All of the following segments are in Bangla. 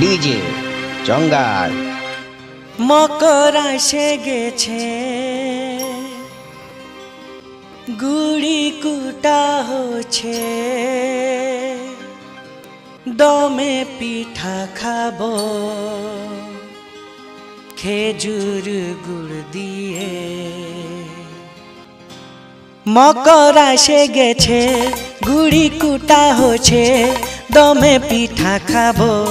ডিজে, চঙ্গার। মকর আসে গেছে। গুড়ি কুটা হচ্ছে। দমে পিঠা খাব। খেজুর গুড় দিয়ে। মকর আসে গেছে, গুড়ি কুটা হচ্ছে। দমে পিঠা খাব।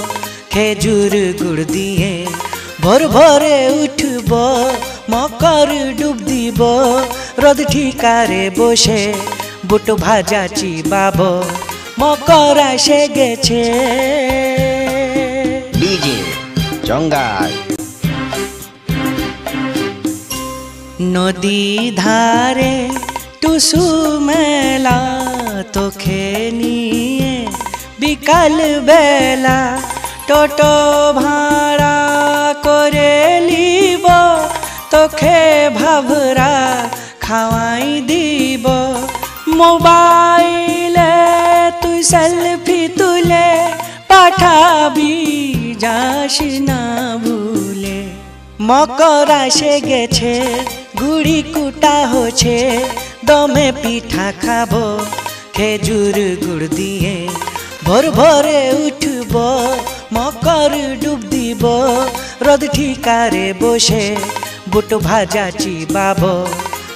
খেজুর গুড় দিয়ে ভোর ভোরে উঠব মকর ডুব দিব রোদ ঠিকারে বসে বুট ভাজা চিবাব মকর আসে গেছে। ডিজে চঙ্গার নদী ধারে টুসু মেলা তোকে নিয়ে বিকাল বেলা টোটো ভাড়া করে লিব তোকে ভাবরা খাওয়াই দিব। মোবাইলে তুই সেলফি তুলে পাঠাবি, যাস না ভুলে। মকর আসে গেছে, গুড়ি কুটা হচ্ছে, দমে পিঠা খাব, খেজুর গুড় দিয়ে ভোর ভোরে উঠব। মকর ডুব দিব। রোদ ঠিকারে বসে বুট ভাজা চিবাব।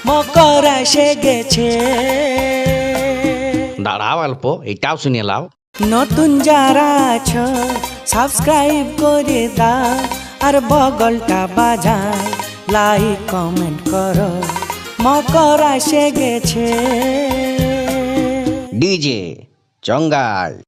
মকর আসে গেছে। দাঁড়াও অল্প এটাও শুনে লাও নতুন যারা আছো সাবস্ক্রাইব করে দাও। আর বগলটা বাজায় লাইক কমেন্ট করো। মকর আসে গেছে। ডিজে চঙ্গার